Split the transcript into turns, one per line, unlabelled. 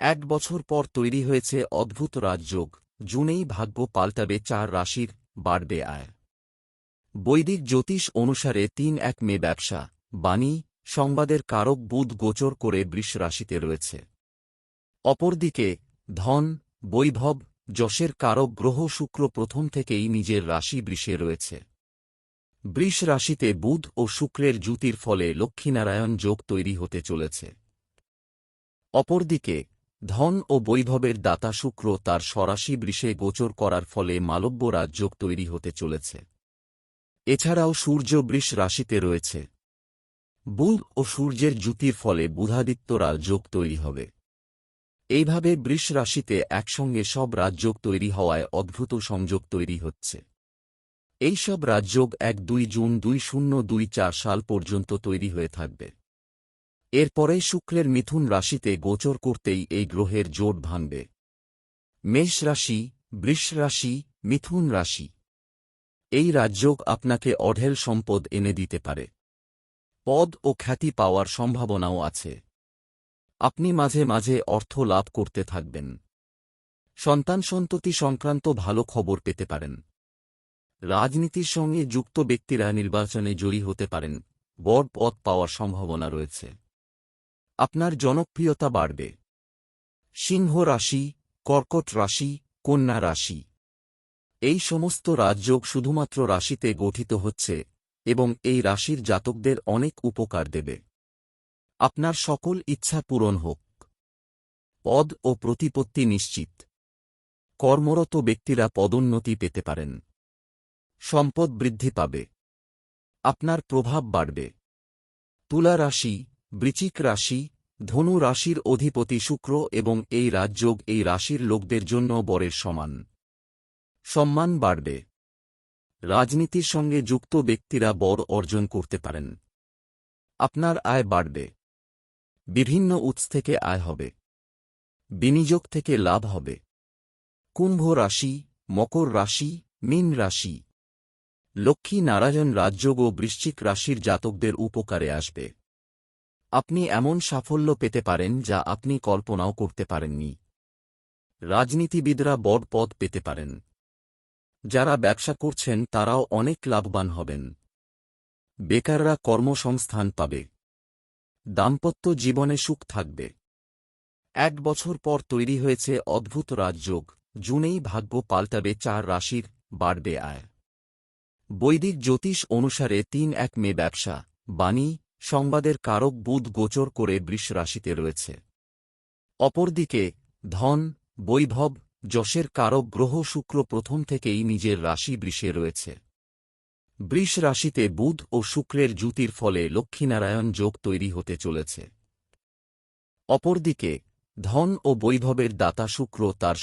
এক বছর পর তৈরি হয়েছে অদ্ভুত রাজযোগ, জুনেই ভাগ্য পাল্টাবে চার রাশির, বাড়বে আয়। বৈদিক জ্যোতিষ অনুসারে তিন এক মে ব্যবসা, বাণী, সংবাদের কারক বুধ গোচর করে বৃষ রাশিতে রয়েছে। অপরদিকে, ধন, বৈভব, যশের কারক গ্রহ শুক্র প্রথম থেকেই নিজের রাশি বৃষে রয়েছে। বৃষ রাশিতে বুধ ও শুক্রের জুতির ফলে লক্ষ্মীনারায়ণ যোগ তৈরি হতে চলেছে। অপরদিকে ধন ও বৈভবের দাতা শুক্র তার স্বরাশি বৃষে গোচর করার ফলে মালব্য রাজযোগ তৈরি হতে চলেছে। এছাড়াও সূর্য বৃষ রাশিতে রয়েছে। বুধ ও সূর্যের জুতির ফলে বুধাদিত্য রাজযোগ তৈরি হবে। এইভাবে বৃষ রাশিতে একসঙ্গে সব রাজযোগ তৈরি হওয়ায় অদ্ভুত সংযোগ তৈরি হচ্ছে। এইসব রাজযোগ এক দুই জুন দুই শূন্য দুই চার সাল পর্যন্ত তৈরি হয়ে থাকবে। এরপরে শুক্রের মিথুন রাশিতে গোচর করতেই এই গ্রহের জোট ভাঙবে। মেষ রাশি, বৃষ রাশি, মিথুন রাশি। এই রাজযোগ আপনাকে অঢেল সম্পদ এনে দিতে পারে। পদ ও খ্যাতি পাওয়ার সম্ভাবনাও আছে। আপনি মাঝে মাঝে অর্থ লাভ করতে থাকবেন। সন্তান সন্ততি সংক্রান্ত ভালো খবর পেতে পারেন। রাজনীতির সঙ্গে যুক্ত ব্যক্তিরা নির্বাচনে জয়ী হতে পারেন। বড় পদ পাওয়ার সম্ভাবনা রয়েছে। আপনার জনপ্রিয়তা বাড়বে। সিংহ রাশি, কর্কট রাশি, কন্যা রাশি। এই সমস্ত রাজযোগ শুধুমাত্র রাশিতে গঠিত হচ্ছে এবং এই রাশির জাতকদের অনেক উপকার দেবে। আপনার সকল ইচ্ছা পূরণ হোক। পদ ও প্রতিপত্তি নিশ্চিত। কর্মরত ব্যক্তিরা পদোন্নতি পেতে পারেন। সম্পদ বৃদ্ধি পাবে। আপনার প্রভাব বাড়বে। তুলা রাশি বৃচিক রাশি, ধনু রাশির অধিপতি শুক্র এবং এই রাজযোগ এই রাশির লোকদের জন্য বরের সমান। সম্মান বাড়বে। রাজনীতির সঙ্গে যুক্ত ব্যক্তিরা বর অর্জন করতে পারেন। আপনার আয় বাড়বে। বিভিন্ন উৎস থেকে আয় হবে। বিনিয়োগ থেকে লাভ হবে। কুম্ভ রাশি, মকর রাশি, মীন রাশি। লক্ষ্মী নারায়ণ রাজযোগ ও বৃশ্চিক রাশির জাতকদের উপকারে আসবে। আপনি এমন সাফল্য পেতে পারেন যা আপনি কল্পনাও করতে পারেননি। রাজনীতিবিদরা বড় পদ পেতে পারেন। যারা ব্যবসা করছেন, তারাও অনেক লাভবান হবেন। বেকাররা কর্মসংস্থান পাবে। দাম্পত্য জীবনে সুখ থাকবে। এক বছর পর তৈরি হয়েছে অদ্ভুত রাজযোগ। জুনেই ভাগ্য পাল্টাবে চার রাশির বাড়বে আয়। বৈদিক জ্যোতিষ অনুসারে তিন এক মে ব্যবসা, বাণী সংবাদের কারক বুধ গোচর করে বৃষ রাশিতে রয়েছে। অপরদিকে, ধন, বৈভব, যশের কারক গ্রহ শুক্র প্রথম থেকেই নিজের রাশি বৃষে রয়েছে। বৃষ রাশিতে বুধ ও শুক্রের জ্যুতির ফলে লক্ষ্মীনারায়ণ যোগ তৈরি হতে চলেছে। অপরদিকে, ধন ও বৈভবের দাতা শুক্র তার